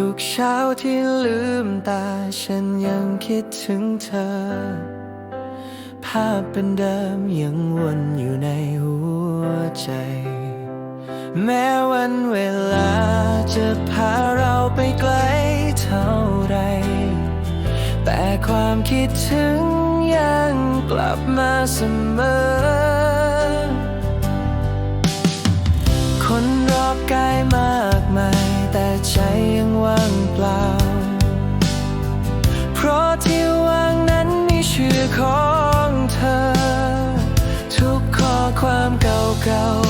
ทุกเช้าที่ลืมตา ฉันยังคิดถึงเธอ ภาพเป็นเดิมยังวนอยู่ในหัวใจ แม้วันเวลาจะพาเราไปไกลเท่าไร แต่ความคิดถึงยังกลับมาเสมอ คนรอบกายมา ใจยังว่างเปล่า เพราะที่ว่างนั้นมีชื่อของเธอ ทุกข้อความเก่าๆ